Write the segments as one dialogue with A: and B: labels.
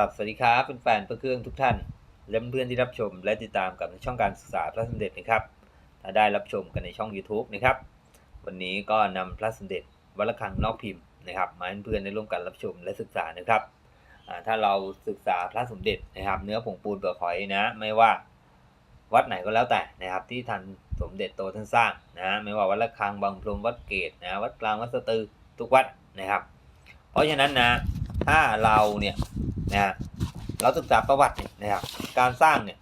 A: ลับสวัสดีครับแฟนๆเพื่อเครื่องทุกท่าน และเพื่อนที่รับชมและติดตามกับช่องการศึกษาพระสมเด็จนะครับ ถ้าได้รับชมกันในช่อง YouTube นะครับ วันนี้ก็นำพระสมเด็จวัดระฆังนอกพิมพ์นะครับมาให้เพื่อนได้ร่วมกันรับชมและศึกษานะครับถ้าเราศึกษาพระสมเด็จนะครับ เนื้อผงปูนเปลือกหอยนะ ไม่ว่าวัดไหนก็แล้วแต่นะครับ ที่ท่านสมเด็จโตท่านสร้างนะไม่ว่าวัดระฆังบางพรมวัดเกตนะวัดกลางวัดสตือทุกวัดนะครับ เพราะฉะนั้นนะถ้าเราเนี่ย นะเราศึกษาประวัติเนี่ยนะครับการสร้างเนี่ย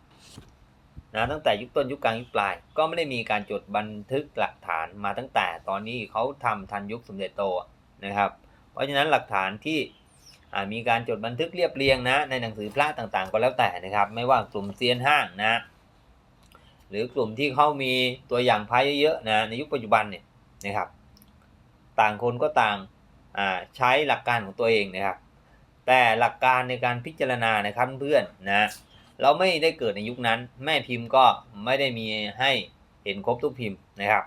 A: นะตั้งแต่ยุคต้นยุคกลางยุคปลาย ก็ไม่ได้มีการจดบันทึกหลักฐานมาตั้งแต่ตอนนี้เขาทำทันยุคสมเด็จโตนะครับ เพราะฉะนั้นหลักฐานที่มีการจดบันทึกเรียบเรียงนะในหนังสือพระต่างๆ ก็แล้วแต่นะครับ ไม่ว่ากลุ่มเซียนห้างนะหรือกลุ่มที่เขามีตัวอย่างพระเยอะๆนะในยุคปัจจุบันเนี่ยนะครับ ต่างคนก็ต่างใช้หลักการของตัวเองนะครับ แต่หลักการในการพิจารณานะครับเพื่อนนะเราไม่ได้เกิดในยุคนั้น แม่พิมพ์ก็ไม่ได้มีให้เห็นครบทุกพิมพ์นะครับ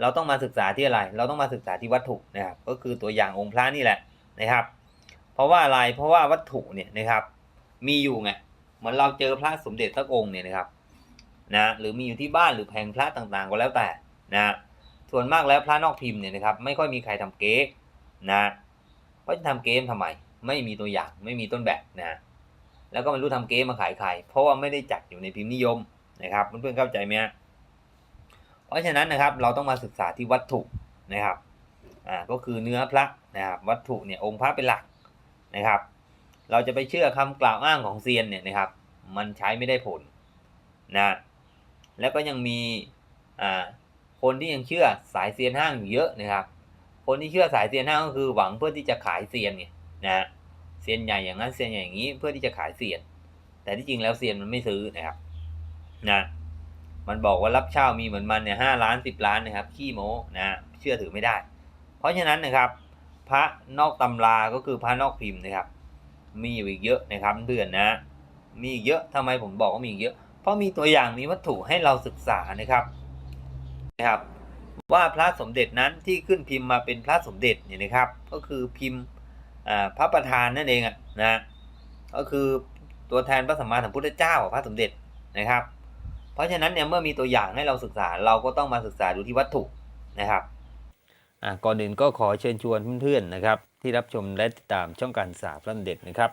A: เราต้องมาศึกษาที่อะไร เราต้องมาศึกษาที่วัตถุนะครับ ก็คือตัวอย่างองค์พระนี่แหละนะครับ เพราะว่าอะไรเพราะว่าวัตถุเนี่ยนะครับ มีอยู่ไงเหมือนเราเจอพระสมเด็จสักองค์เนี่ยนะครับนะหรือมีอยู่ที่บ้านหรือแผงพระต่างๆ ก็แล้วแต่นะส่วนมากแล้วพระนอกพิมพ์เนี่ยนะครับ ไม่ค่อยมีใครทำเก๊กนะ เพราจะทำเกมทำไม ไม่มีตัวอย่างไม่มีต้นแบบนะแล้วก็ไม่รู้ทำเกมมาขายใคร เพราะว่าไม่ได้จัดอยู่ในพิมพ์นิยมนะครับเพื่อนๆเข้าใจไหมเพราะฉะนั้นนะครับเราต้องมาศึกษาที่วัตถุนะครับอ่าก็คือเนื้อพระนะครับวัตถุเนี่ยองค์พระเป็นหลักนะครับ เราจะไปเชื่อคำกล่าวอ้างของเซียนเนี่ยนะครับ มันใช้ไม่ได้ผลนะแล้วก็ยังมีอ่าคนที่ยังเชื่อสายเซียนห้างอยู่เยอะนะครับ คนที่เชื่อสายเซียนห้าก็คือหวังเพื่อที่จะขายเซียนไงนะเซียนใหญ่อย่างนั้นเซียนใหญ่อย่างนี้เพื่อที่จะขายเซียน แต่ที่จริงแล้วเซียนมันไม่ซื้อนะครับนะมันบอกว่ารับเช่ามีเหมือนมันเนี่ยห้าล้านสิบล้านนะครับขี้โม้นะเชื่อถือไม่ได้ เพราะฉะนั้นนะครับ พระนอกตำราก็คือพระนอกพิมพ์นะครับ มีอยู่อีกเยอะนะครับเพื่อนนะมีอีกเยอะทำไมผมบอกว่ามีอีกเยอะ เพราะมีตัวอย่างมีวัตถุให้เราศึกษานะครับนะครับ ว่าพระสมเด็จนั้นที่ขึ้นพิมพ์มาเป็นพระสมเด็จเนี่ยนะครับ ก็คือพิมพ์พระประธานนั่นเองอะนะก็คือตัวแทนพระสัมมาสัมพุทธเจ้าพระสมเด็จนะครับ เพราะฉะนั้นเนี่ยเมื่อมีตัวอย่างให้เราศึกษาเราก็ต้องมาศึกษาดูที่วัตถุนะครับก่อนอื่นก็ขอเชิญชวนเพื่อนๆนะครับ ที่รับชมและติดตามช่องการศึกษาพระสมเด็จนะครับ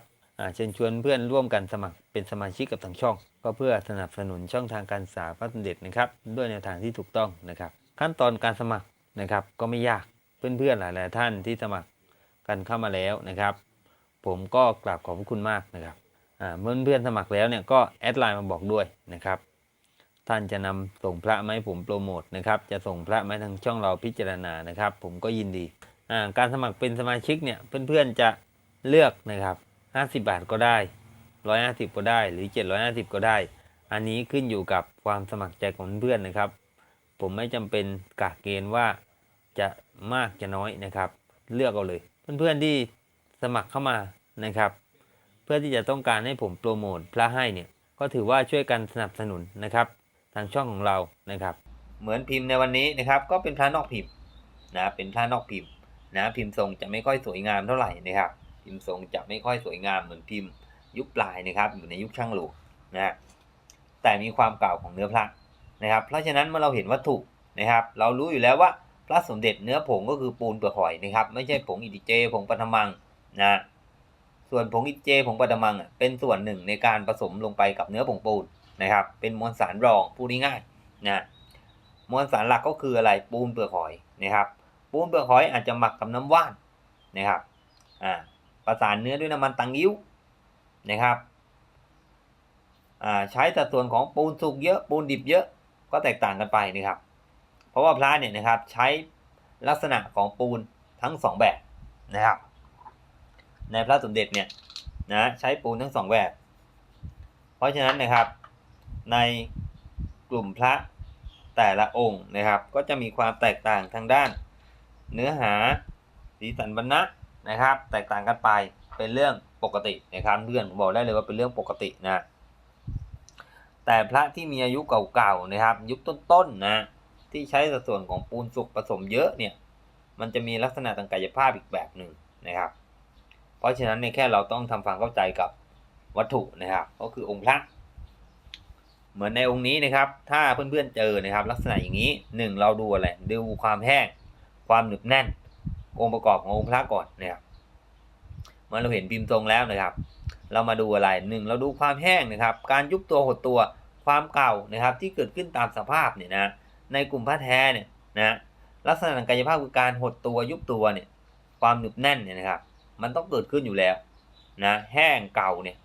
A: เชิญชวนเพื่อนร่วมกันสมัครเป็นสมาชิกกับทางช่อง ก็เพื่อสนับสนุนช่องทางการศึกษาพระสมเด็จนะครับ ด้วยแนวทางที่ถูกต้องนะครับ ขั้นตอนการสมัครนะครับ ก็ไม่ยากเพื่อนๆหลายๆท่านที่สมัครกันเข้ามาแล้วนะครับ ผมก็กราบขอบพระคุณมากนะครับเมื่อเพื่อนสมัครแล้วเนี่ยก็แอดไลน์มาบอกด้วยนะครับ ท่านจะนำส่งพระมาให้ผมโปรโมทนะครับจะส่งพระมาทางช่องเราพิจารณานะครับ ผมก็ยินดีการสมัครเป็นสมาชิกเนี่ยเพื่อนๆจะเลือกนะครับ 50 บาทก็ได้ 150 ก็ได้หรือ 750 ก็ได้ อันนี้ขึ้นอยู่กับความสมัครใจของเพื่อนนะครับ ผมไม่จำเป็นกะเกณฑ์ว่าจะมากจะน้อยนะครับ เลือกเอาเลย เพื่อนๆที่สมัครเข้ามานะครับ เพื่อที่จะต้องการให้ผมโปรโมทพระให้เนี่ยก็ถือว่าช่วยกันสนับสนุนนะครับ ทางช่องของเรานะครับ เหมือนพิมพ์ในวันนี้นะครับ ก็เป็นพระนอกพิมพ์นะเป็นพระนอกพิมพ์นะพิมพ์ทรงจะไม่ค่อยสวยงามเท่าไหร่นะครับ พิมพ์ทรงจะไม่ค่อยสวยงามเหมือนพิมพ์ยุคปลายนะครับอยู่ในยุคช่างหลวงนะแต่มีความเก่าของเนื้อพระ นะครับ เพราะฉะนั้นเมื่อเราเห็นวัตถุนะครับ เรารู้อยู่แล้วว่าพระสมเด็จเนื้อผงก็คือปูนเปลือกหอยนะครับ ไม่ใช่ผงอิติเจ ผงปฐมังนะส่วนผงอิติเจ ผงปฐมังเป็นส่วนหนึ่งในการผสมลงไปกับเนื้อผงปูนนะครับ เป็นมวลสารรองพูดง่ายๆนะมวลสารหลักก็คืออะไรปูนเปลือกหอยนะครับ ปูนเปลือกหอยอาจจะหมักกับน้ำว่านนะครับอ่าประสานเนื้อด้วยน้ำมันตังยิ้วนะครับใช้สัดส่วนของปูนสุกเยอะปูนดิบเยอะ ก็แตกต่างกันไปนะครับ เพราะว่าพระเนี่ยนะครับใช้ลักษณะของปูนทั้งสองแบบนะครับ ในพระสมเด็จเนี่ยนะใช้ปูนทั้งสองแบบ เพราะฉะนั้นนะครับในกลุ่มพระแต่ละองค์นะครับ ก็จะมีความแตกต่างทางด้าน เนื้อหาสีสันบรรณะนะครับ แตกต่างกันไปเป็นเรื่องปกตินะครับเพื่อนบอกได้เลยว่าเป็นเรื่องปกตินะ แต่พระที่มีอายุเก่าๆนะครับ ยุคต้นๆนะที่ใช้สัดส่วนของปูนสุกผสมเยอะเนี่ย มันจะมีลักษณะทางกายภาพอีกแบบหนึ่งนะครับ เพราะฉะนั้นเนี่ยแค่เราต้องทำความเข้าใจกับวัตถุนะครับ ก็คือองค์พระ เหมือนในองค์นี้นะครับ ถ้าเพื่อนๆเจอนะครับ ลักษณะอย่างนี้หนึ่งเราดูอะไรดูความแห้งความหนึบแน่น องค์ประกอบขององค์พระก่อนนะครับเมื่อเราเห็นพิมพ์ทรงแล้วนะครับ เรามาดูอะไรหนึ่งเราดูความแห้งนะครับ การยุบตัวหดตัว ความเก่านะครับที่เกิดขึ้นตามสภาพเนี่ยนะในกลุ่มพระแท้เนี่ยนะลักษณะทางกายภาพคือการหดตัวยุบตัวเนี่ยความหนึบแน่นเนี่ยนะครับมันต้องเกิดขึ้นอยู่แล้วนะแห้งเก่าเนี่ย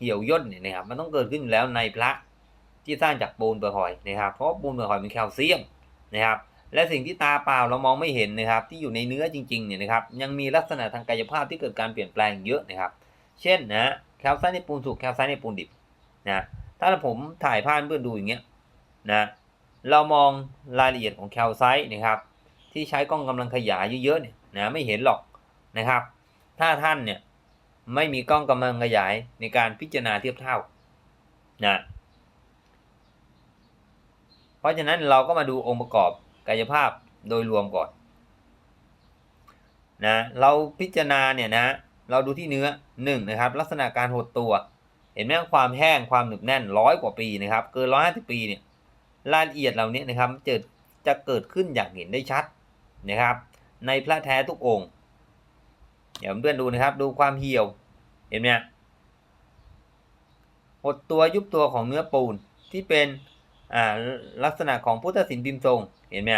A: เหี่ยวย่นเนี่ยนะครับมันต้องเกิดขึ้นอยู่แล้วในพระที่สร้างจากปูนเปลือกหอยนะครับเพราะปูนเปลือกหอยเป็นแคลเซียมนะครับและสิ่งที่ตาเปล่าเรามองไม่เห็นนะครับที่อยู่ในเนื้อจริงๆเนี่ยนะครับยังมีลักษณะทางกายภาพที่เกิดการเปลี่ยนแปลงเยอะนะครับ เช่นนะแคลไซต์ในปูนสุกแคลไซต์ในปูนดิบนะ ถ้าผมถ่ายภาพเพื่อนดูอย่างเงี้ยนะเรามองรายละเอียดของแคลไซต์นะครับที่ใช้กล้องกำลังขยายเยอะๆเนี่ยนะไม่เห็นหรอกนะครับ ถ้าท่านเนี่ยไม่มีกล้องกำลังขยายในการพิจารณาเทียบเท่านะเพราะฉะนั้นเราก็มาดูองค์ประกอบกายภาพโดยรวมก่อนนะเราพิจารณาเนี่ยนะเราดูที่เนื้อหนึ่งนะครับลักษณะการหดตัว เห็นไหมความแห้งความหนึบแน่นร้อยกว่าปีนะครับ เกินร้อยห้าสิบปีเนี่ยรายละเอียดเหล่านี้นะครับจะจะเกิดขึ้นอย่างเห็นได้ชัดนะครับ ในพระแท้ทุกองค์ เดี๋ยวเพื่อนดูนะครับ ดูความเหี่ยว เห็นไหมหดตัวยุบตัวของเนื้อปูนที่เป็นอ่าลักษณะของพุทธศิลป์พิมพ์ทรงเห็นไหม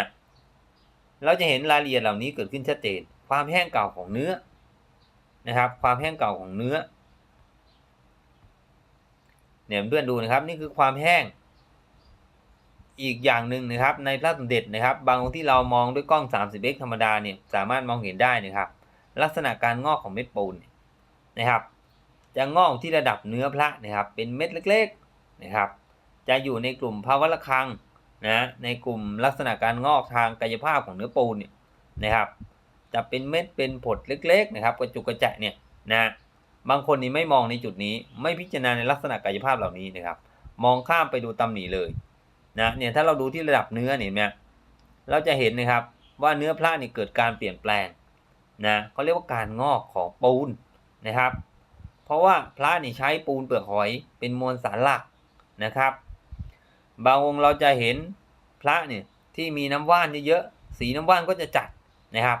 A: เราจะเห็นรายละเอียดเหล่านี้เกิดขึ้นชัดเจน ความแห้งเก่าของเนื้อนะครับ ความแห้งเก่าของเนื้อ เนี่ยเพื่อนดูนะครับนี่คือความแห้ง อีกอย่างหนึ่งนะครับ ในพระสมเด็จนะครับ บางองค์ที่เรามองด้วยกล้อง 30x ธรรมดาเนี่ยสามารถมองเห็นได้นะครับ ลักษณะการงอกของเม็ดปูนนะครับจะงอกที่ระดับเนื้อพระนะครับ เป็นเม็ดเล็กๆนะครับ จะอยู่ในกลุ่มภาวะระคังนะในกลุ่มลักษณะการงอกทางกายภาพของเนื้อปูนเนี่ยนะครับ จะเป็นเม็ดเป็นผดเล็ก ๆ นะครับ กระจุกกระจะเนี่ยนะ บางคนนี่ไม่มองในจุดนี้ ไม่พิจารณาในลักษณะกายภาพเหล่านี้นะครับ มองข้ามไปดูตำหนิเลยนะเนี่ยถ้าเราดูที่ระดับเนื้อเนี่ยเนี่ยเราจะเห็นนะครับว่าเนื้อพระนี่เกิดการเปลี่ยนแปลงนะเขาเรียกว่าการงอกของปูนนะครับ เพราะว่าพระนี่ใช้ปูนเปลือกหอยเป็นมวลสารหลักนะครับ บางองค์เราจะเห็นพระเนี่ยที่มีน้ำว่านเยอะๆสีน้ำว่านก็จะจัดนะครับ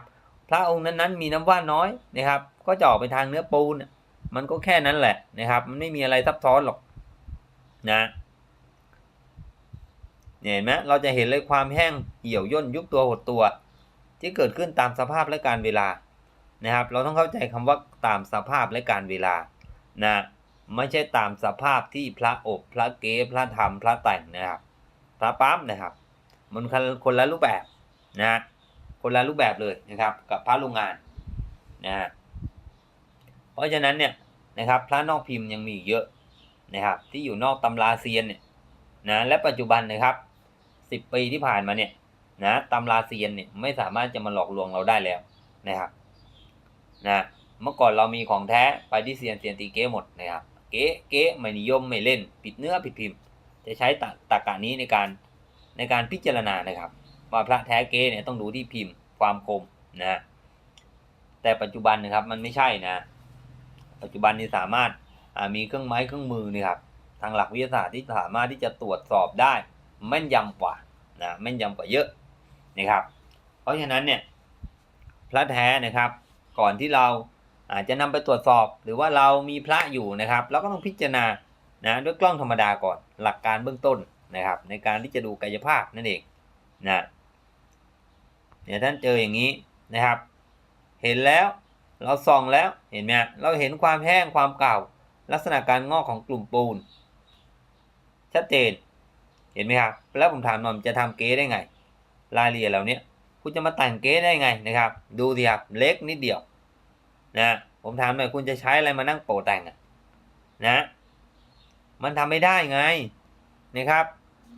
A: พระองค์นั้นๆมีน้ำว่านน้อยนะครับ ก็จะออกไปทางเนื้อปูน มันก็แค่นั้นแหละนะครับ มันไม่มีอะไรซับซ้อนหรอกนะเนี่ยเห็นไหมเราจะเห็นเลยความแห้งเหี่ยวย่นยุบตัวหดตัว ที่เกิดขึ้นตามสภาพและการเวลานะครับ เราต้องเข้าใจคำว่าตามสภาพและการเวลานะไม่ใช่ตามสภาพที่พระอบพระเก๋พระธรรมพระแต่งนะครับพระปั๊มนะครับ มันคนละรูปแบบนะคนละรูปแบบเลยนะครับ กับพระโรงงานนะฮะ ราะฉะนั้นเนี่ยนะครับพระนอกพิมพ์ยังมีอีกเยอะนะครับ ที่อยู่นอกตำราเซียนเนี่ยนะและปัจจุบันนะครับสิบปีที่ผ่านมาเนี่ยนะตำราเซียนเนี่ยไม่สามารถจะมาหลอกลวงเราได้แล้วนะครับนะเมื่อก่อนเรามีของแท้ไปที่เซียนเซียนตีเก้หมดนะครับเก๊เก๊ไม่นิยมไม่เล่น ผิดเนื้อผิดพิมพ์ จะใช้ตตากานี้ในการในการพิจารณานะครับ ว่าพระแท้เก๊เนี่ยต้องดูที่พิมพ์ความคมนะแต่ปัจจุบันนะครับมันไม่ใช่นะ ปัจจุบันนี้สามารถมีเครื่องไม้เครื่องมือนี่ครับทางหลักวิทยาศาสตร์ที่สามารถที่จะตรวจสอบได้แม่นยำกว่านะแม่นยำกว่าเยอะนะครับ เพราะฉะนั้นเนี่ยพระแท้นะครับ ก่อนที่เราอาจจะนำไปตรวจสอบหรือว่าเรามีพระอยู่นะครับเราก็ต้องพิจารณานะด้วยกล้องธรรมดาก่อนหลักการเบื้องต้นนะครับ ในการที่จะดูกายภาพนั่นเองนะเนี่ยท่านเจออย่างนี้นะครับ เห็นแล้ว เราส่องแล้วเห็นไหมเราเห็นความแห้งความเก่า ลักษณะการงอกของกลุ่มปูน ชัดเจน เห็นไหมครับ แล้วผมถามหน่อยจะทำเก๊ได้ไง รายละเอียดเหล่านี้คุณจะมาแต่งเก๊ได้ไงนะครับ ดูสิครับเล็กนิดเดียวนะผมถามหน่อยคุณจะใช้อะไรมานั่งโปะแต่งนะ มันทำไม่ได้ไงนะครับ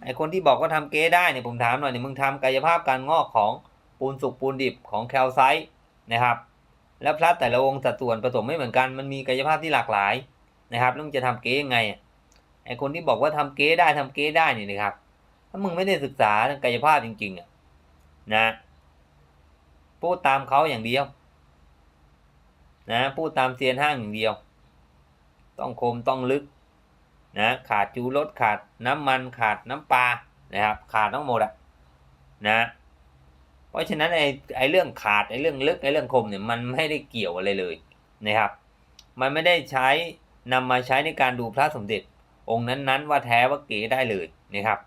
A: ไอคนที่บอกว่าทำเก๊ได้เนี่ยผมถามหน่อยเนี่ยมึงทำกายภาพการงอกของปูนสุกปูนดิบของแคลไซต์นะครับ แล้วพระแต่ละองค์สัดส่วนผสมไม่เหมือนกัน มันมีกายภาพที่หลากหลายนะครับแล้วมึงจะทำเก๊ยังไงไอคนที่บอกว่าทำเก๊ได้ทำเก๊ได้นี่นะครับ ถ้ามึงไม่ได้ศึกษาทางกายภาพจริง ๆอะนะพูดตามเขาอย่างเดียว นะพูดตามเซียนห้างอย่างเดียว ต้องคมต้องลึกนะขาดจูรสขาดน้ำมันขาดน้ำปลานะครับ ขาดทั้งหมดอะนะ เพราะฉะนั้นไอ้ไอ้เรื่องขาดไอ้เรื่องลึกไอ้เรื่องคมเนี่ยมันไม่ได้เกี่ยวอะไรเลยนะครับ มันไม่ได้ใช้นำมาใช้ในการดูพระสมเด็จองค์นั้นๆ ว่าแท้ว่าเก๋ได้เลยนะครับ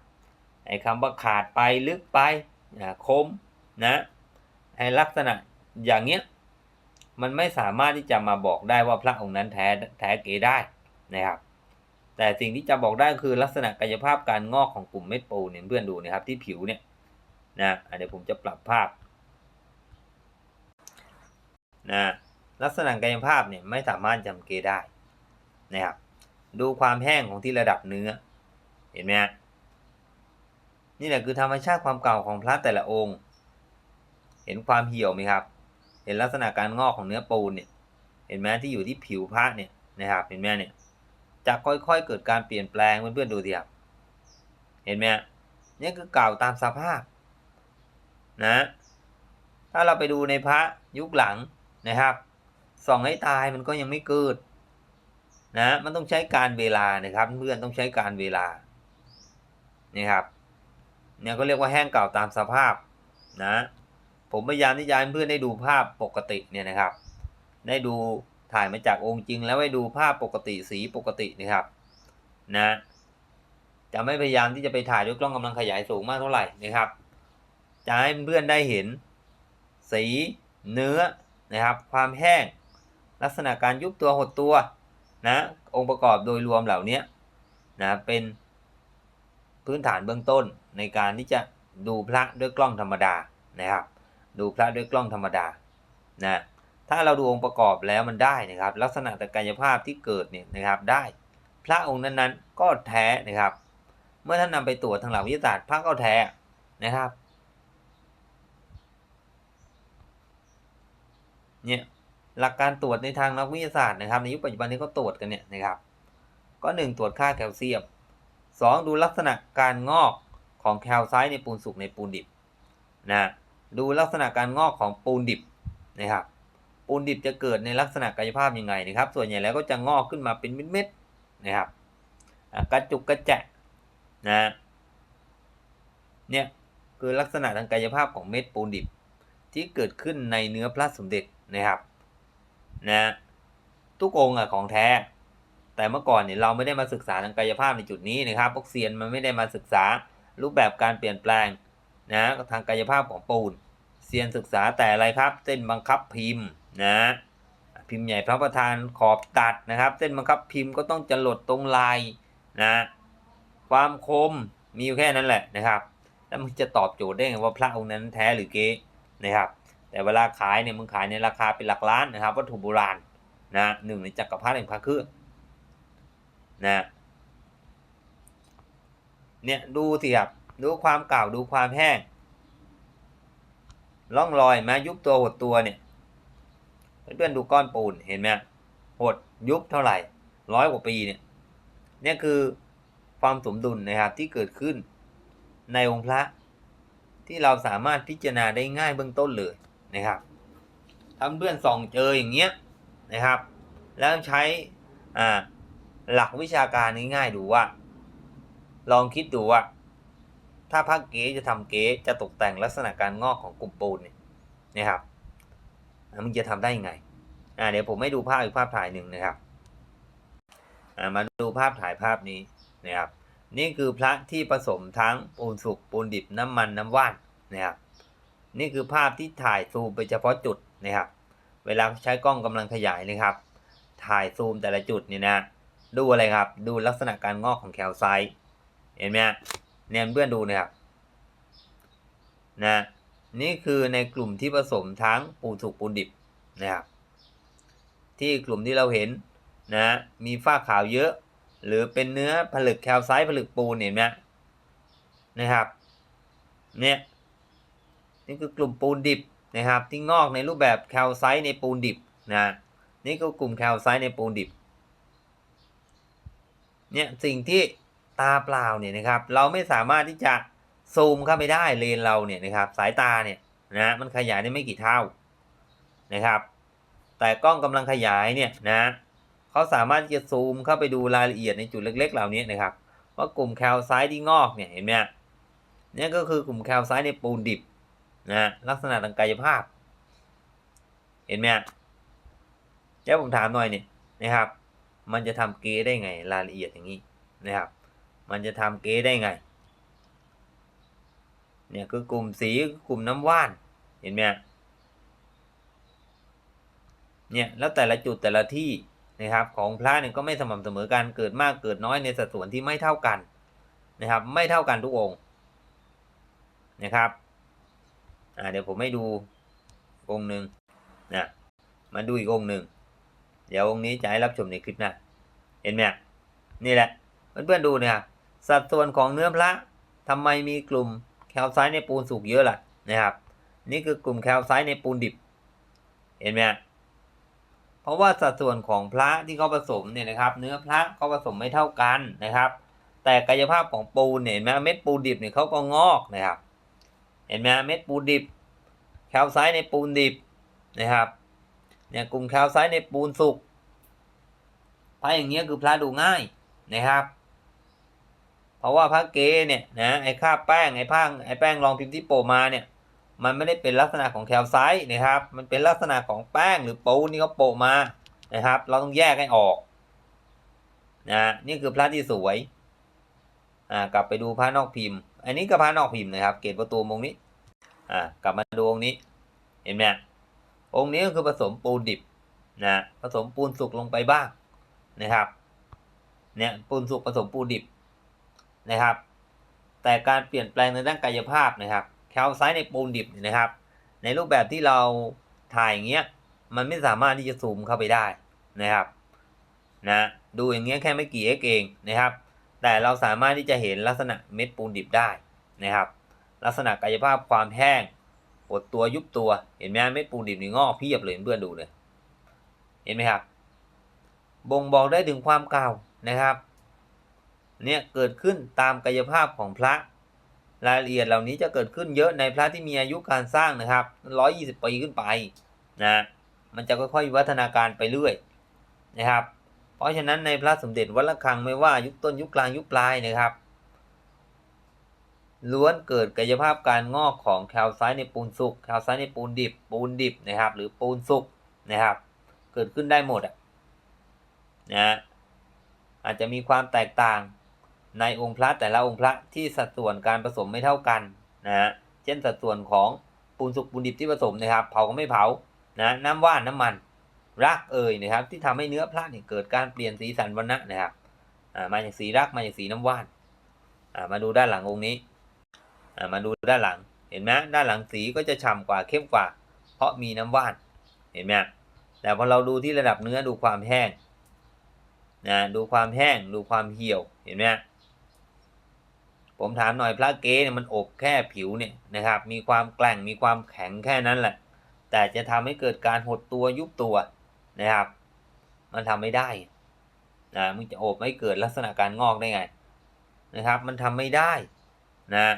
A: ไอ้คำว่าขาดไปลึกไปนะคมนะไอ้ลักษณะอย่างเงี้ยมันไม่สามารถที่จะมาบอกได้ว่าพระองค์นั้นแท้แท้เก๋ได้นะครับ แต่สิ่งที่จะบอกได้คือลักษณะกายภาพการงอกของกลุ่มเม็ดปูเนี่ยเพื่อนดูนะครับที่ผิวเนี่ย นะเดี๋ยวผมจะปรับภาพนะลักษณะกายภาพเนี่ยไม่สามารถจำเกได้นะครับดูความแห้งของที่ระดับเนื้อเห็นไหมฮะนี่แหละคือธรรมชาติความเก่าของพระแต่ละองค์ เห็นความเหี่ยวไหมครับ เห็นลักษณะการงอกของเนื้อปูนเนี่ยเห็นไหมที่อยู่ที่ผิวพระเนี่ยนะครับเห็นไหมเนี่ยจะค่อยๆเกิดการเปลี่ยนแปลงเพื่อนๆดูสิครับเห็นไหมนี่คือเก่าตามสภาพ นะ ถ้าเราไปดูในพระยุคหลังนะครับ ส่องให้ตายมันก็ยังไม่เกิดนะ มันต้องใช้การเวลานะครับ เพื่อนต้องใช้การเวลานี่ครับเนี่ยก็เรียกว่าแห้งเก่าตามสภาพนะ ผมพยายามที่จะให้เพื่อนได้ดูภาพปกติเนี่ยนะครับ ได้ดูถ่ายมาจากองค์จริง แล้วให้ดูภาพปกติสีปกตินะครับนะจะไม่พยายามที่จะไปถ่ายด้วยกล้องกำลังขยายสูงมากเท่าไหร่นะครับ จะให้เพื่อนได้เห็น สีเนื้อนะครับ ความแห้ง ลักษณะการยุบตัวหดตัวนะองค์ประกอบโดยรวมเหล่านี้นะเป็นพื้นฐานเบื้องต้นในการที่จะดูพระด้วยกล้องธรรมดานะครับ ดูพระด้วยกล้องธรรมดานะถ้าเราดูองค์ประกอบแล้วมันได้นะครับ ลักษณะทางกายภาพที่เกิดเนี่ยนะครับได้ พระองค์นั้นๆ ก็แท้นะครับ เมื่อท่านนำไปตรวจทางหลักวิทยาศาสตร์พระก็แท้นะครับ เนี่ยหลักการตรวจในทางนักวิทยาศาสตร์นะครับ ในยุคปัจจุบันนี้ก็ตรวจกันเนี่ยนะครับก็หนึ่งตรวจค่าแคลเซียมสองดูลักษณะการงอกของแคลไซต์ในปูนสุกในปูนดิบนะดูลักษณะการงอกของปูนดิบนะครับปูนดิบจะเกิดในลักษณะกายภาพยังไงนะครับ ส่วนใหญ่แล้วก็จะงอกขึ้นมาเป็นเม็ดๆนะครับกระจุกกระแจะนะเนี่ยคือลักษณะทางกายภาพของเม็ดปูนดิบ ที่เกิดขึ้นในเนื้อพระสมเด็จ นะครับนะทุกองค์อะของแท้ แต่เมื่อก่อนเนี่ยเราไม่ได้มาศึกษาทางกายภาพในจุดนี้นะครับพวกเซียนมันไม่ได้มาศึกษารูปแบบการเปลี่ยนแปลงนะทางกายภาพของปูนเซียนศึกษาแต่อะไรครับ เส้นบังคับพิมพ์นะพิมพ์ใหญ่พระประธานขอบตัดนะครับ เส้นบังคับพิมพ์ก็ต้องจะหลดตรงลายนะความคมมีอยู่แค่นั้นแหละนะครับ แล้วมันจะตอบโจทย์ได้ไงว่าพระองค์นั้นแท้หรือเก๊นะครับ แต่เวลาขายเนี่ยมึงขายในราคาเป็นหลักล้านนะครับวัตถุโบราณนะหนึ่งในจักรพรรดิแห่งพระเครื่องนะเนี่ยดูสิครับดูความเก่าดูความแห้งร่องรอยมายุบตัวหดตัวเนี่ยเพื่อนดูก้อนปูนเห็นไหมหดยุบเท่าไหร่ร้อยกว่าปีเนี่ยเนี่ยคือความสมดุลนะครับที่เกิดขึ้นในองค์พระที่เราสามารถพิจารณาได้ง่ายเบื้องต้นเลย นะครับถ้าเพื่อนส่องเจออย่างเงี้ยนะครับ แล้วใช้อ่าหลักวิชาการง่ายๆดูว่า ลองคิดดูว่า ถ้าพระเก๋จะทำเก๋จะตกแต่งลักษณะการงอกของกลุ่มปูนเนี่ยนะครับมึงจะทำได้ยังไงอ่าเดี๋ยวผมให้ดูภาพอีกภาพถ่ายหนึ่งนะครับอ่ามาดูภาพถ่ายภาพนี้นะครับ นี่คือพระที่ผสมทั้งปูนสุกปูนดิบน้ำมันน้ำว่านนะครับ นี่คือภาพที่ถ่ายซูมไปเฉพาะจุดนะครับ เวลาใช้กล้องกำลังขยายนะครับ ถ่ายซูมแต่ละจุดนี่นะ ดูอะไรครับ ดูลักษณะการงอกของแคลไซต์เห็นไหมเนี่ยเพื่อนดูนะครับนะนี่คือในกลุ่มที่ผสมทั้งปูนสุกปูนดิบนะครับที่กลุ่มที่เราเห็นนะมีฝ้าขาวเยอะ หรือเป็นเนื้อผลึกแคลไซต์ผลึกปูนเห็นไหมนะครับเนี่ย นี่คือกลุ่มปูนดิบนะครับ ที่งอกในรูปแบบแคลไซต์ในปูนดิบนะนี่ก็กลุ่มแคลไซต์ในปูนดิบเนี่ยสิ่งที่ตาเปล่าเนี่ยนะครับ เราไม่สามารถที่จะซูมเข้าไปได้เลนเราเนี่ยนะครับ สายตาเนี่ยนะมันขยายได้ไม่กี่เท่านะครับ แต่กล้องกำลังขยายเนี่ยนะเขาสามารถที่จะซูมเข้าไปดูรายละเอียดในจุดเล็ก ๆ เหล่านี้นะครับ ว่ากลุ่มแคลไซต์ที่งอกเนี่ยเห็นไหมเนี่ยก็คือกลุ่มแคลไซต์ในปูนดิบ นะลักษณะทางกายภาพ เห็นไหมฮะเดี๋ยวผมถามหน่อยเนี่ยนะครับ มันจะทำเกได้ไง รายละเอียดอย่างนี้นะครับ มันจะทำเกได้ไง เนี่ยคือกลุ่มสีกลุ่มน้ำว่าน เห็นไหมเนี่ยแล้วแต่ละจุดแต่ละที่นะครับของพระเนี่ยก็ไม่สม่ำเสมอกันเกิดมากเกิดน้อยในสัดส่วนที่ไม่เท่ากันนะครับ ไม่เท่ากันทุกองค์นะครับ อ่าเดี๋ยวผมให้ดูองค์หนึ่งนะมาดูอีกองค์หนึ่งเดี๋ยวองค์นี้จะให้รับชมในคลิปหน้าเห็นไหมนี่แหละเพื่อนๆดูนะครับสัดส่วนของเนื้อพระทำไมมีกลุ่มแคลไซต์ในปูนสุกเยอะล่ะนะครับ นี่คือกลุ่มแคลไซต์ในปูนดิบ เห็นไหมเพราะว่าสัดส่วนของพระที่เขาผสมเนี่ยนะครับ เนื้อพระเขาผสมไม่เท่ากันนะครับ แต่กายภาพของปูนเนี่ยเห็นไหมเม็ดปูนดิบเนี่ยเขาก็งอกนะครับ เห็นไหมเม็ดปูนดิบแคลไซต์ในปูนดิบนะครับเนี่ยกลุ่มแคลไซต์ในปูนสุกพระอย่างเงี้ยคือพระดูง่ายนะครับ เพราะว่าพระเกเนี่ยนะไอ้ค่าแป้งไอ้ผ้าไอ้แป้งรองพิมพ์ที่โปมาเนี่ยมันไม่ได้เป็นลักษณะของแคลไซต์นะครับ มันเป็นลักษณะของแป้งหรือปูนที่เขาโปะมานะครับ เราต้องแยกให้ออกนะนี่คือพระที่สวยอ่ากลับไปดูพระนอกพิมพ์ อันนี้ก็พระนอกพิมพ์นะครับ เกตประตูองค์นี้ อ่ากลับมาดูองค์นี้ เห็นไหมองค์นี้ก็คือผสมปูนดิบนะผสมปูนสุกลงไปบ้างนะครับ เนี่ยปูนสุกผสมปูนดิบนะครับ แต่การเปลี่ยนแปลงในด้านกายภาพนะครับแคลไซต์ในปูนดิบเนี่ยนะครับ ในรูปแบบที่เราถ่ายอย่างเงี้ยมันไม่สามารถที่จะซูมเข้าไปได้นะครับนะดูอย่างเงี้ยแค่ไม่กี่เอ็กเองนะครับ แต่เราสามารถที่จะเห็นลักษณะเม็ดปูนดิบได้ นะครับ ลักษณะกายภาพความแห้งปวดตัวยุบตัวเห็นไหมเม็ดปูนดิบนี่งอกเพียบเลยเพื่อนดูเลยเห็นไหมครับ บ่งบอกได้ถึงความเก่านะครับเนี่ยเกิดขึ้นตามกายภาพของพระ รายละเอียดเหล่านี้จะเกิดขึ้นเยอะในพระที่มีอายุการสร้างนะครับ120ปีขึ้นไปนะมันจะค่อยๆวิวัฒนาการไปเรื่อยนะครับ เพราะฉะนั้นในพระสมเด็จวัดระฆังไม่ว่ายุคต้นยุคกลางยุคปลายนะครับ ล้วนเกิดกายภาพการงอกของแคลไซต์ในปูนสุกแคลไซต์ในปูนดิบ ปูนดิบนะครับ หรือปูนสุกนะครับ เกิดขึ้นได้หมดอะนะอาจจะมีความแตกต่างในองค์พระแต่ละองค์พระที่สัดส่วนการผสมไม่เท่ากันนะฮะเช่นสัดส่วนของปูนสุกปูนดิบที่ผสมนะครับ เผาก็ไม่เผานะน้ำว่านน้ำมันรักเอ่ยนะครับ ที่ทำให้เนื้อพระเนี่ยเกิดการเปลี่ยนสีสันวรรณะนะครับมาจากสีรักมาจากสีน้ำว่านมาดูด้านหลังองค์นี้ มาดูด้านหลังเห็นไหมด้านหลังสีก็จะฉ่ำกว่าเข้มกว่า เพราะมีน้ำว่านเห็นไหมแต่พอเราดูที่ระดับเนื้อดูความแห้งนะดูความแห้งดูความเหี่ยวเห็นไหมผมถามหน่อยพระเก๊เนี่ยมันอบแค่ผิวเนี่ยนะครับ มีความแกร่งมีความแข็งแค่นั้นแหละ แต่จะทำให้เกิดการหดตัวยุบตัวนะครับ มันทำไม่ได้นะมึงจะอบไม่เกิดลักษณะการงอกได้ไงนะครับ มันทำไม่ได้นะ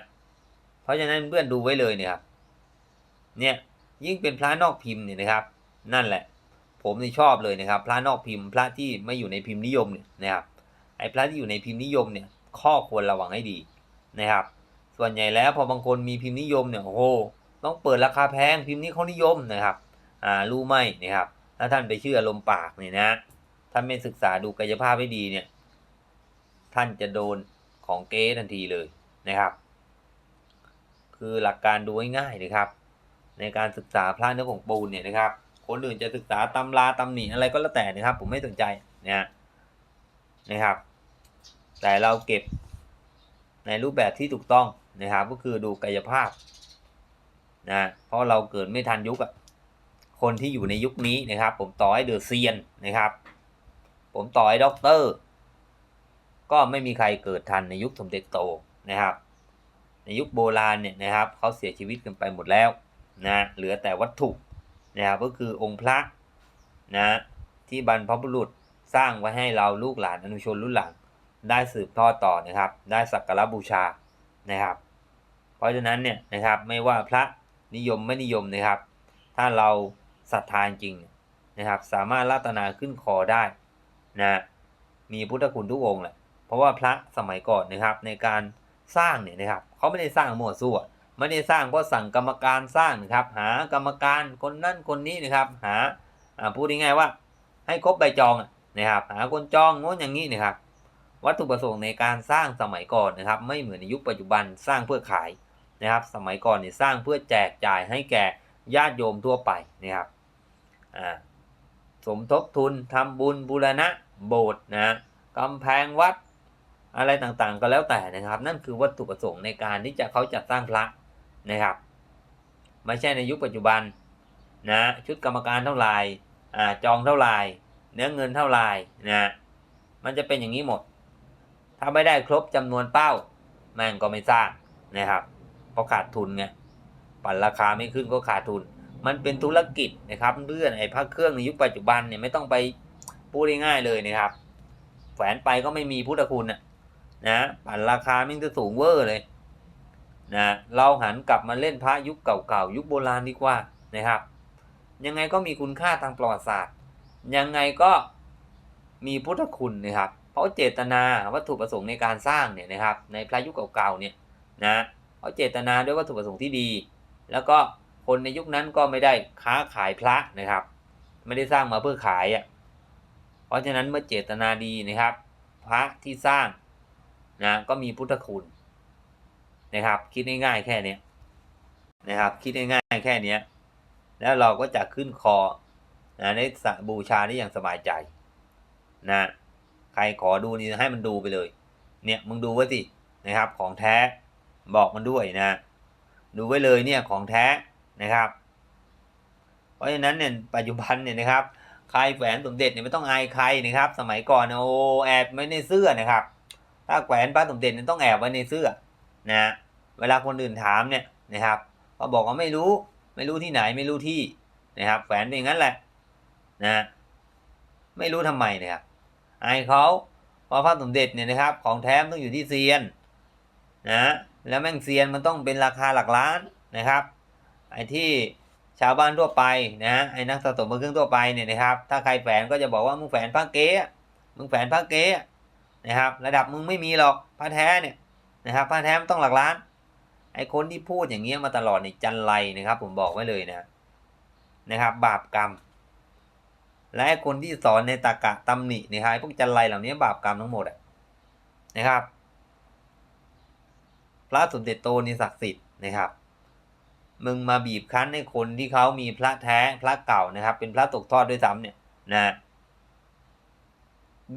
A: ราะฉะนั้นเพื่อนดูไว้เลยเนี่ยครับ เนี่ยยิ่งเป็นพระนอกพิมพ์เนี่ยนะครับ นั่นแหละ ผมนี่ชอบเลยนะครับ พระนอกพิมพ์ พระที่ไม่อยู่ในพิมพ์นิยมเนี่ยนะครับ ไอ้พระที่อยู่ในพิมพ์นิยมเนี่ย ข้อควรระวังให้ดีนะครับ ส่วนใหญ่แล้วพอบางคนมีพิมพ์นิยมเนี่ยโอ้โหต้องเปิดราคาแพงพิมพ์นี้เขานิยมนะครับ อ่ารู้ไหมนะครับถ้าท่านไปเชื่อลมปากเนี่ยนะท่านไม่ศึกษาดูกายภาพให้ดีเนี่ย ท่านจะโดนของเก๊ทันทีเลยนะครับ คือหลักการดูง่ายๆนะครับ ในการศึกษาพระเนื้อของปูนเนี่ยนะครับ คนอื่นจะศึกษาตำราตำหนิอะไรก็แล้วแต่นะครับ ผมไม่สนใจนะนะครับ แต่เราเก็บในรูปแบบที่ถูกต้องนะครับ ก็คือดูกายภาพนะเพราะเราเกิดไม่ทันยุคอะคนที่อยู่ในยุคนี้นะครับ ผมต่อให้เดอเซียนนะครับ ผมต่อให้ด็อกเตอร์ ก็ไม่มีใครเกิดทันในยุคสมเด็จโตนะครับ ในยุคโบราณเนี่ยนะครับเขาเสียชีวิตกันไปหมดแล้วนะเหลือแต่วัตถุนะครับก็คือองค์พระนะที่บรรพบุรุษสร้างไว้ให้เราลูกหลานอนุชนรุ่นหลังได้สืบทอดต่อนะครับ ได้สักการะบูชานะครับ เพราะฉะนั้นเนี่ยนะครับไม่ว่าพระนิยมไม่นิยมนะครับ ถ้าเราศรัทธาจริงนะครับสามารถรัตนาขึ้นคอได้นะมีพุทธคุณทุกองค์แหละเพราะว่าพระสมัยก่อนนะครับในการสร้างเนี่ยนะครับ เขาไม่ได้สร้างมั่วซั่วไม่ได้สร้างเพราะสั่งกรรมการสร้างนะครับ หากรรมการคนนั่นคนนี้นะครับ หาพูดง่ายๆว่า ให้ครบใบจองนะครับ หาคนจองโน้นอย่างนี้นะครับ วัตถุประสงค์ในการสร้างสมัยก่อนนะครับ ไม่เหมือนในยุคปัจจุบันสร้างเพื่อขายนะครับ สมัยก่อนเนี่ยสร้างเพื่อแจกจ่ายให้แก่ญาติโยมทั่วไปนะครับสมทบทุนทำบุญบูรณะโบสถ์นะกำแพงวัด อะไรต่างๆ ก็แล้วแต่นะครับ นั่นคือวัตถุประสงค์ในการที่จะเขาจัดสร้างพระนะครับ ไม่ใช่ในยุคปัจจุบันนะชุดกรรมการเท่าไหร่อ่าจองเท่าไหร่เนื้อเงินเท่าไหร่นะมันจะเป็นอย่างนี้หมด ถ้าไม่ได้ครบจำนวนเป้าแม่งก็ไม่สร้างนะครับเพราะขาดทุนไงปั่นราคาไม่ขึ้นก็ขาดทุน มันเป็นธุรกิจนะครับเพื่อนไอ้พระเครื่องในยุคปัจจุบันเนี่ยไม่ต้องไปพูดง่ายๆเลยนะครับแขวนไปก็ไม่มีพุทธคุณนะ นะปั่นราคาไม่งจะสูงเวอร์เลยนะเราหันกลับมาเล่นพระยุคเก่าๆยุคโบราณดีกว่านะครับ ยังไงก็มีคุณค่าทางประวัติศาสตร์ ยังไงก็มีพุทธคุณนะครับ เพราะเจตนาวัตถุประสงค์ในการสร้างเนี่ยนะครับ ในพระยุคเก่าๆเนี่ยนะเขาะเจตนาด้วยวัตถุประสงค์ที่ดี แล้วก็คนในยุคนั้นก็ไม่ได้ค้าขายพระนะครับ ไม่ได้สร้างมาเพื่อขายอะเพราะฉะนั้นเมื่อเจตนาดีนะครับ พระที่สร้าง นะก็มีพุทธคุณนะครับ คิดง่ายๆแค่เนี้ยนะครับ คิดง่ายๆแค่เนี้ยแล้วเราก็จะขึ้นคอนะได้สบูชาได้อย่างสบายใจ นะ ใครขอดูนี่ให้มันดูไปเลย เนี่ยมึงดูไว้สินะครับ ของแท้บอกมันด้วยนะ ดูไว้เลยเนี่ยของแท้นะครับ เพราะฉะนั้นเนี่ยปัจจุบันเนี่ยนะครับใครแขวนสมเด็จเนี่ยไม่ต้องอายใครนะครับ สมัยก่อนนะโอ้แอบไว้ในเสื้อนะครับ ถ้าแขวนพระสมเด็จเนี่ยต้องแอบไว้ในเสื้อนะเวลาคนอื่นถามเนี่ยนะครับก็บอกว่าไม่รู้ไม่รู้ที่ไหนไม่รู้ที่นะครับแขวนเป็นอย่างนั้นแหละนะไม่รู้ทำไมนะครับอายเขาเพราะพระสมเด็จเนี่ยนะครับ ของแท้ต้องอยู่ที่เซียนนะแล้วแม่งเซียนมันต้องเป็นราคาหลักล้านนะครับไอ้ที่ชาวบ้านทั่วไปนะไอ้นักสะสมเครื่องทั่วไปเนี่ยนะครับ ถ้าใครแฝนก็จะบอกว่ามึงแฝนพระเก๊มึงแฝนพระเก๊ นะครับ ระดับมึงไม่มีหรอกพระแท้เนี่ยนะครับพระแท้มันต้องหลักล้าน ไอ้คนที่พูดอย่างเงี้ยมาตลอดนี่จันไรนะครับ ผมบอกไว้เลยนะนะครับ บาปกรรม และไอ้คนที่สอนในตากะตำหนินะครับไอ้พวกจันไรเหล่านี้บาปกรรมทั้งหมดอะนะครับ พระสมเด็จโตนี่ศักดิ์สิทธิ์นะครับมึงมาบีบคั้นให้คนที่เขามีพระแท้พระเก่านะครับ เป็นพระตกทอดด้วยซ้ำเนี่ยนะ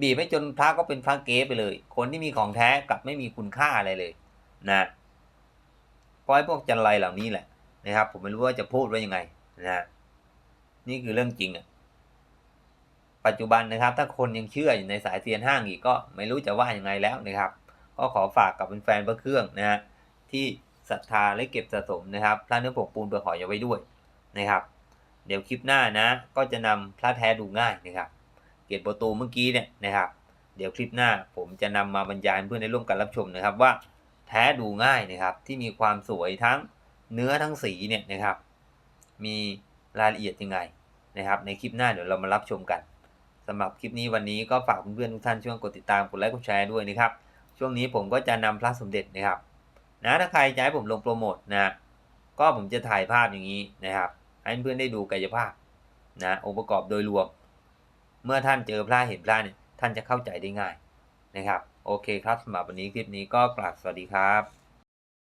A: บีบให้จนพระก็เป็นพระเก๊ไปเลย คนที่มีของแท้กลับไม่มีคุณค่าอะไรเลย นะเพราะไอ้พวกจันไรเหล่านี้แหละนะครับ ผมไม่รู้ว่าจะพูดว่ายังไงนะนี่คือเรื่องจริงอะปัจจุบันนะครับ ถ้าคนยังเชื่ออยู่ในสายเซียนห้างอีกก็ไม่รู้จะว่ายังไงแล้วนะครับ ก็ขอฝากกับแฟนพระเครื่องนะฮะที่ศรัทธาและเก็บสะสมนะครับพระเนื้อปกปูนเปลือกหอยเอาไว้ด้วยนะครับ เดี๋ยวคลิปหน้านะ ก็จะนำพระแท้ดูง่ายนะครับ เกตประตูเมื่อกี้เนี่ยนะครับ เดี๋ยวคลิปหน้าผมจะนำมาบรรยายเพื่อนได้ร่วมกันรับชมนะครับว่าแท้ดูง่ายนะครับ ที่มีความสวยทั้งเนื้อทั้งสีเนี่ยนะครับ มีรายละเอียดยังไงนะครับ ในคลิปหน้าเดี๋ยวเรามารับชมกันสำหรับคลิปนี้วันนี้ก็ฝากเพื่อนๆทุกท่านช่วยกดติดตามกดไลค์กดแชร์ด้วยนะครับ ช่วงนี้ผมก็จะนำพระสมเด็จนะครับนะถ้าใครจะให้ผมลงโปรโมทนะก็ผมจะถ่ายภาพอย่างนี้นะครับ ให้เพื่อนได้ดูกายภาพนะองค์ประกอบโดยรวม เมื่อท่านเจอพระเห็นพระเนี่ยท่านจะเข้าใจได้ง่ายนะครับ โอเคครับสำหรับวันนี้คลิปนี้ก็กราบสวัสดีครับ